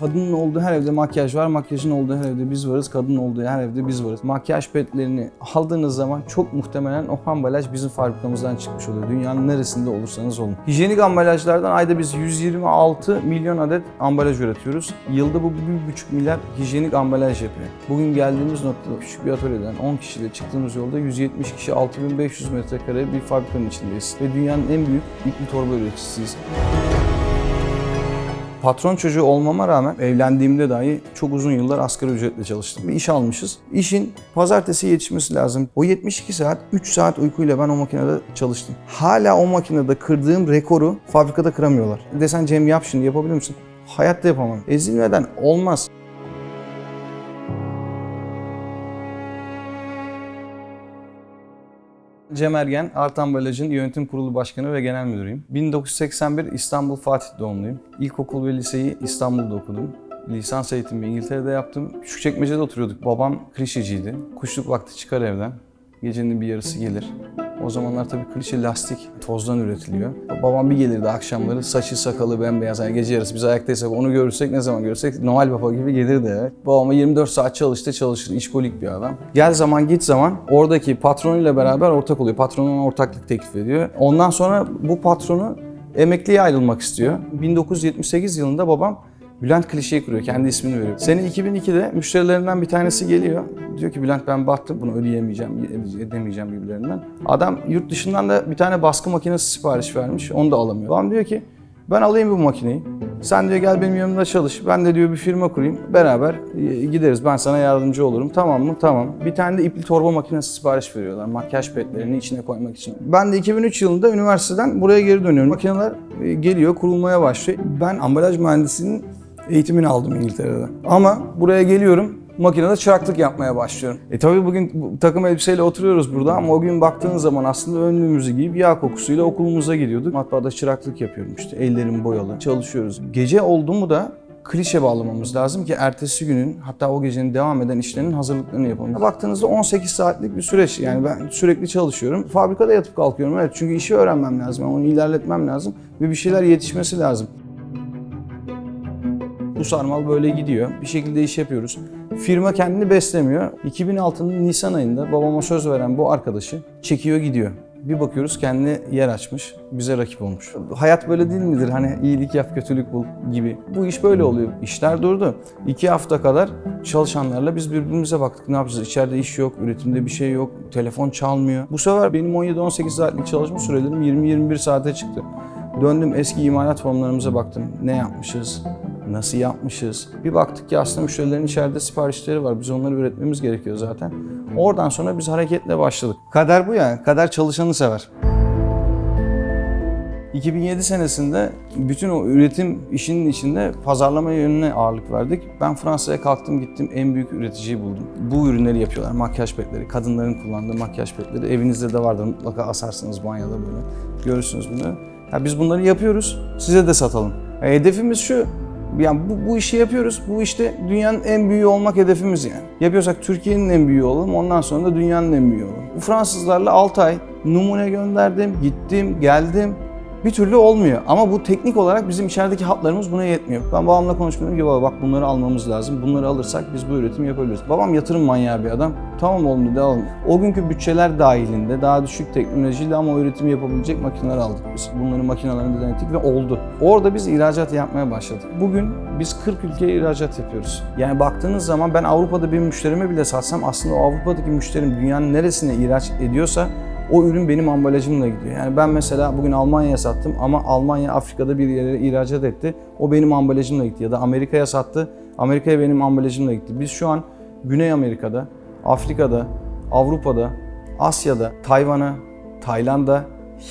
Kadının olduğu her evde makyaj var, makyajın olduğu her evde biz varız, kadının olduğu her evde biz varız. Makyaj petlerini aldığınız zaman çok muhtemelen o ambalaj bizim fabrikamızdan çıkmış oluyor. Dünyanın neresinde olursanız olun. Hijyenik ambalajlardan ayda biz 126 milyon adet ambalaj üretiyoruz. Yılda bu 1,5 milyar hijyenik ambalaj yapıyor. Bugün geldiğimiz noktada küçük bir atölyeden 10 kişiyle çıktığımız yolda 170 kişi 6500 metrekare bir fabrikanın içindeyiz. Ve dünyanın en büyük ipli torba üreticisiyiz. Patron çocuğu olmama rağmen evlendiğimde dahi çok uzun yıllar asgari ücretle çalıştım. Bir iş almışız. İşin pazartesi yetişmesi lazım. O 72 saat 3 saat uykuyla ben o makinede çalıştım. Hala o makinede kırdığım rekoru fabrikada kıramıyorlar. Desen Cem yap şimdi yapabilir misin? Hayatta yapamam. Ezilmeden olmaz. Cem Ergen, Art Ambalaj'ın yönetim kurulu başkanı ve genel müdürüyüm. 1981 İstanbul Fatih doğumluyum. İlkokul ve liseyi İstanbul'da okudum. Lisans eğitimi İngiltere'de yaptım. Küçükçekmece'de oturuyorduk. Babam klişeciydi. Kuşluk vakti çıkar evden. Gecenin bir yarısı gelir. O zamanlar tabii klişe lastik tozdan üretiliyor. Babam bir gelirdi akşamları saçı sakalı bembeyaz. Yani gece yarısı biz ayaktaysak onu görürsek ne zaman görsek Noel Baba gibi gelirdi eve. Babama 24 saat çalıştı çalışır. işkolik bir adam. Gel zaman git zaman oradaki patronuyla beraber ortak oluyor. Patron ona ortaklık teklif ediyor. Ondan sonra bu patronu emekliye ayrılmak istiyor. 1978 yılında babam Bülent klişeyi kuruyor, kendi ismini veriyor. Sene 2002'de müşterilerinden bir tanesi geliyor. Diyor ki Bülent ben battım, bunu ödeyemeyeceğim, edemeyeceğim gibilerinden. Adam yurt dışından da bir tane baskı makinesi sipariş vermiş, onu da alamıyor. Adam diyor ki ben alayım bu makineyi. Sen diyor gel benim yanımda çalış. Ben de diyor bir firma kurayım. Beraber e, gideriz. Ben sana yardımcı olurum. Tamam mı? Tamam. Bir tane de ipli torba makinesi sipariş veriyorlar. Makyaj petlerini içine koymak için. Ben de 2003 yılında üniversiteden buraya geri dönüyorum. Makineler e, geliyor, kurulmaya başlıyor. Ben ambalaj mühendisliğinin eğitimini aldım İngiltere'de. Ama buraya geliyorum makinede çıraklık yapmaya başlıyorum. E tabii bugün bu takım elbiseyle oturuyoruz burada ama o gün baktığın zaman aslında önlüğümüzü giyip yağ kokusuyla okulumuza gidiyorduk. Matbaada çıraklık yapıyorum işte. Ellerim boyalı. Çalışıyoruz. Gece oldu mu da klişe bağlamamız lazım ki ertesi günün hatta o gecenin devam eden işlerinin hazırlıklarını yapalım. Baktığınızda 18 saatlik bir süreç yani ben sürekli çalışıyorum. Fabrikada yatıp kalkıyorum evet çünkü işi öğrenmem lazım, onu ilerletmem lazım ve bir şeyler yetişmesi lazım. Bu sarmal böyle gidiyor. Bir şekilde iş yapıyoruz. Firma kendini beslemiyor. 2006'nın Nisan ayında babama söz veren bu arkadaşı çekiyor gidiyor. Bir bakıyoruz kendine yer açmış, bize rakip olmuş. Hayat böyle değil midir? Hani iyilik yap, kötülük bul gibi. Bu iş böyle oluyor. İşler durdu. İki hafta kadar çalışanlarla biz birbirimize baktık. Ne yapacağız? İçeride iş yok, üretimde bir şey yok, telefon çalmıyor. Bu sefer benim 17-18 saatlik çalışma sürelerim 20-21 saate çıktı. Döndüm eski imalat formlarımıza baktım. Ne yapmışız? Nasıl yapmışız? Bir baktık ki aslında müşterilerin içeride siparişleri var. Biz onları üretmemiz gerekiyor zaten. Oradan sonra biz hareketle başladık. Kader bu ya. Kader çalışanı sever. 2007 senesinde bütün o üretim işinin içinde pazarlama yönüne ağırlık verdik. Ben Fransa'ya kalktım gittim en büyük üreticiyi buldum. Bu ürünleri yapıyorlar. Makyaj petleri, kadınların kullandığı makyaj petleri. Evinizde de vardır mutlaka asarsınız banyoda böyle. Görürsünüz bunu. Ya biz bunları yapıyoruz. Size de satalım. Hedefimiz şu. Yani bu, bu işi yapıyoruz. Bu işte dünyanın en büyüğü olmak hedefimiz yani. Yapıyorsak Türkiye'nin en büyüğü olalım. Ondan sonra da dünyanın en büyüğü olalım. Bu Fransızlarla 6 ay numune gönderdim, gittim, geldim. Bir türlü olmuyor. Ama bu teknik olarak bizim içerideki hatlarımız buna yetmiyor. Ben babamla konuşmuyorum ki baba bak bunları almamız lazım. Bunları alırsak biz bu üretimi yapabiliriz. Babam yatırım manyağı bir adam. Tamam oğlum dedi alalım. O günkü bütçeler dahilinde daha düşük teknolojiyle ama o üretimi yapabilecek makineler aldık biz. Bunların makinelerini denettik ve oldu. Orada biz ihracat yapmaya başladık. Bugün biz 40 ülkeye ihracat yapıyoruz. Yani baktığınız zaman ben Avrupa'da bir müşterime bile satsam aslında o Avrupa'daki müşterim dünyanın neresine ihraç ediyorsa o ürün benim ambalajımla gidiyor. Yani ben mesela bugün Almanya'ya sattım ama Almanya Afrika'da bir yere ihracat etti. O benim ambalajımla gitti. Ya da Amerika'ya sattı. Amerika'ya benim ambalajımla gitti. Biz şu an Güney Amerika'da, Afrika'da, Avrupa'da, Asya'da, Tayvan'a, Tayland'a,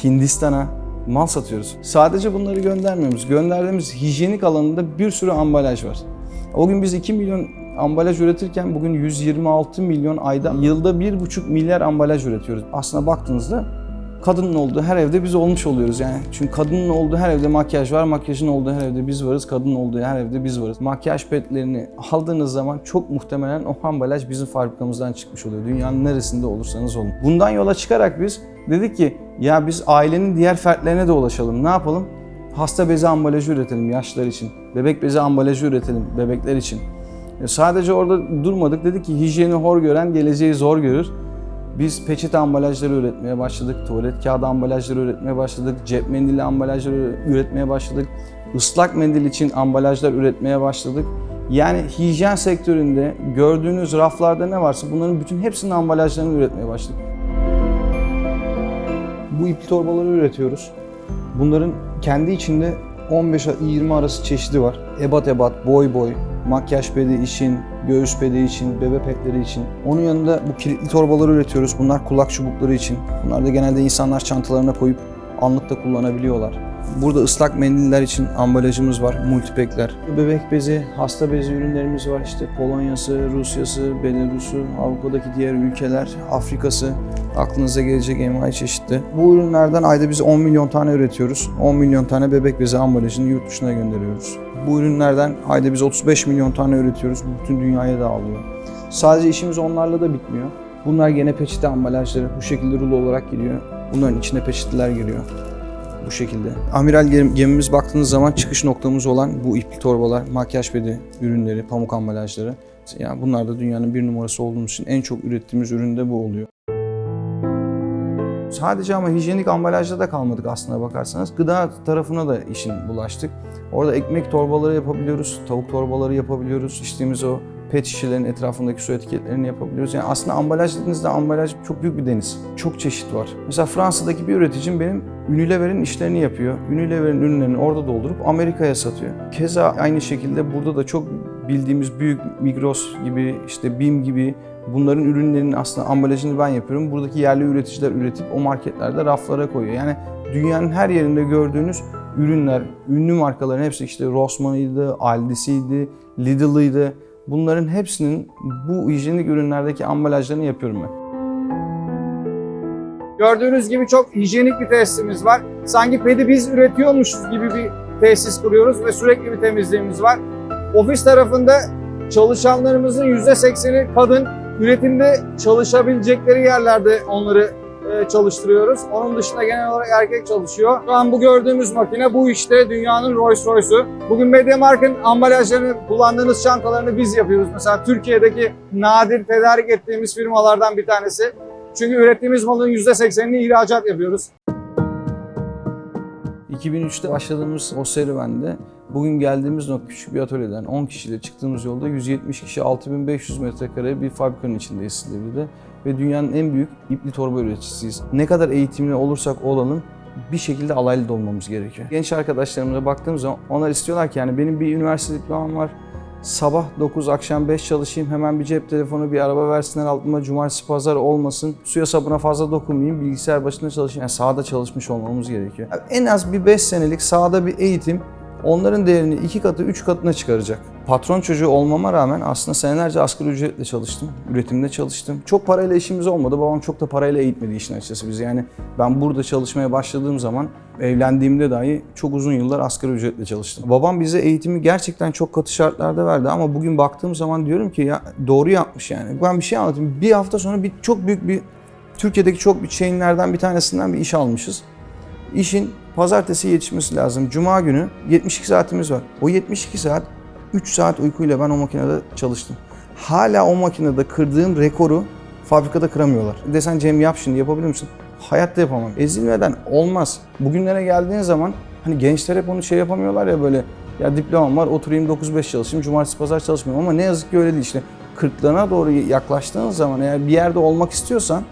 Hindistan'a mal satıyoruz. Sadece bunları göndermiyoruz. Gönderdiğimiz hijyenik alanında bir sürü ambalaj var. O gün biz 2 milyon ambalaj üretirken bugün 126 milyon ayda yılda 1,5 milyar ambalaj üretiyoruz. Aslına baktığınızda kadının olduğu her evde biz olmuş oluyoruz yani. Çünkü kadının olduğu her evde makyaj var, makyajın olduğu her evde biz varız, kadının olduğu her evde biz varız. Makyaj petlerini aldığınız zaman çok muhtemelen o ambalaj bizim fabrikamızdan çıkmış oluyor. Dünyanın neresinde olursanız olun. Bundan yola çıkarak biz dedik ki ya biz ailenin diğer fertlerine de ulaşalım. Ne yapalım? Hasta bezi ambalajı üretelim yaşlılar için. Bebek bezi ambalajı üretelim bebekler için. E, Sadece orada durmadık. Dedik ki hijyeni hor gören geleceği zor görür. Biz peçete ambalajları üretmeye başladık. Tuvalet kağıdı ambalajları üretmeye başladık. Cep mendili ambalajları üretmeye başladık. Islak mendil için ambalajlar üretmeye başladık. Yani hijyen sektöründe gördüğünüz raflarda ne varsa bunların bütün hepsinin ambalajlarını üretmeye başladık. Bu ipli torbaları üretiyoruz. Bunların kendi içinde 15-20 arası çeşidi var. Ebat ebat, boy boy, makyaj pedi için, göğüs pedi için, bebe petleri için. Onun yanında bu kilitli torbaları üretiyoruz. Bunlar kulak çubukları için. Bunlar da genelde insanlar çantalarına koyup anlıkta kullanabiliyorlar. Burada ıslak mendiller için ambalajımız var, multipekler. Bebek bezi, hasta bezi ürünlerimiz var. İşte Polonya'sı, Rusya'sı, Belarus'u, Avrupa'daki diğer ülkeler, Afrika'sı, aklınıza gelecek envai çeşitli. Bu ürünlerden ayda biz 10 milyon tane üretiyoruz. 10 milyon tane bebek bezi ambalajını yurt dışına gönderiyoruz. Bu ürünlerden ayda biz 35 milyon tane üretiyoruz. Bütün dünyaya dağılıyor. Sadece işimiz onlarla da bitmiyor. Bunlar gene peçete ambalajları. Bu şekilde rulo olarak geliyor. Bunların içine peçeteler giriyor. Bu şekilde. Amiral gem- gemimiz baktığınız zaman çıkış noktamız olan bu ipli torbalar, makyaj pedi ürünleri, pamuk ambalajları. Yani bunlar da dünyanın bir numarası olduğumuz için en çok ürettiğimiz ürün de bu oluyor. Sadece ama hijyenik ambalajda da kalmadık aslına bakarsanız. Gıda tarafına da işin bulaştık. Orada ekmek torbaları yapabiliyoruz, tavuk torbaları yapabiliyoruz. İçtiğimiz o pet şişelerin etrafındaki su etiketlerini yapabiliyoruz. Yani aslında ambalaj dediğinizde ambalaj çok büyük bir deniz. Çok çeşit var. Mesela Fransa'daki bir üreticim benim Unilever'in işlerini yapıyor. Unilever'in ürünlerini orada doldurup Amerika'ya satıyor. Keza aynı şekilde burada da çok bildiğimiz büyük Migros gibi, işte BİM gibi bunların ürünlerinin aslında ambalajını ben yapıyorum. Buradaki yerli üreticiler üretip o marketlerde raflara koyuyor. Yani dünyanın her yerinde gördüğünüz ürünler, ünlü markaların hepsi işte Rossmann'ıydı, Aldi'siydi, Lidl'ıydı. Bunların hepsinin bu hijyenik ürünlerdeki ambalajlarını yapıyorum ben. Gördüğünüz gibi çok hijyenik bir tesisimiz var. Sanki pedi biz üretiyormuşuz gibi bir tesis kuruyoruz ve sürekli bir temizliğimiz var. Ofis tarafında çalışanlarımızın %80'i kadın. Üretimde çalışabilecekleri yerlerde onları e, çalıştırıyoruz. Onun dışında genel olarak erkek çalışıyor. Şu an bu gördüğümüz makine bu işte dünyanın Rolls Royce'u. Bugün MediaMarkt'ın ambalajlarını, kullandığınız çantalarını biz yapıyoruz. Mesela Türkiye'deki nadir tedarik ettiğimiz firmalardan bir tanesi. Çünkü ürettiğimiz malın %80'ini ihracat yapıyoruz. 2003'te başladığımız o serüvende bugün geldiğimiz nokta küçük bir atölyeden 10 kişiyle çıktığımız yolda 170 kişi 6500 metrekare bir fabrikanın içindeyiz Silivri'de ve dünyanın en büyük ipli torba üreticisiyiz. Ne kadar eğitimli olursak olalım bir şekilde alaylı olmamız gerekiyor. Genç arkadaşlarımıza baktığım zaman onlar istiyorlar ki yani benim bir üniversite diplomam var. Sabah 9, akşam 5 çalışayım. Hemen bir cep telefonu, bir araba versinler altıma. Cumartesi, pazar olmasın. Suya sabuna fazla dokunmayayım. Bilgisayar başında çalışayım. Yani sahada çalışmış olmamız gerekiyor. En az bir 5 senelik sahada bir eğitim onların değerini iki katı, üç katına çıkaracak. Patron çocuğu olmama rağmen aslında senelerce asgari ücretle çalıştım. Üretimde çalıştım. Çok parayla işimiz olmadı. Babam çok da parayla eğitmedi işin açıkçası bizi. Yani ben burada çalışmaya başladığım zaman evlendiğimde dahi çok uzun yıllar asgari ücretle çalıştım. Babam bize eğitimi gerçekten çok katı şartlarda verdi ama bugün baktığım zaman diyorum ki ya doğru yapmış yani. Ben bir şey anlatayım. Bir hafta sonra bir çok büyük bir Türkiye'deki çok bir chainlerden bir tanesinden bir iş almışız. İşin pazartesi yetişmesi lazım. Cuma günü 72 saatimiz var. O 72 saat 3 saat uykuyla ben o makinede çalıştım. Hala o makinede kırdığım rekoru fabrikada kıramıyorlar. Desen Cem yap şimdi yapabilir misin? Hayatta yapamam. Ezilmeden olmaz. Bugünlere geldiğin zaman hani gençler hep onu şey yapamıyorlar ya böyle ya diplomam var oturayım 9-5 çalışayım cumartesi pazar çalışmıyorum ama ne yazık ki öyle değil işte. Kırklarına doğru yaklaştığın zaman eğer bir yerde olmak istiyorsan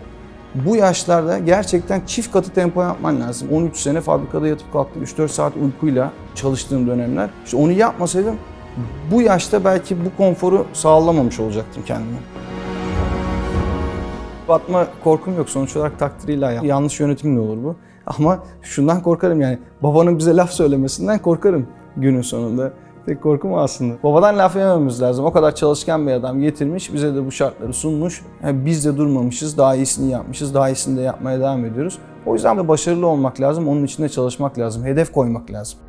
bu yaşlarda gerçekten çift katı tempo yapman lazım. 13 sene fabrikada yatıp kalktım. 3-4 saat uykuyla çalıştığım dönemler. İşte onu yapmasaydım bu yaşta belki bu konforu sağlamamış olacaktım kendime. Batma korkum yok. Sonuç olarak takdiriyle ya- yanlış yönetimle olur bu. Ama şundan korkarım yani babanın bize laf söylemesinden korkarım günün sonunda. Tek korkum aslında. Babadan laf yemememiz lazım. O kadar çalışkan bir adam getirmiş, bize de bu şartları sunmuş. Yani biz de durmamışız, daha iyisini yapmışız, daha iyisini de yapmaya devam ediyoruz. O yüzden de başarılı olmak lazım, onun için de çalışmak lazım, hedef koymak lazım.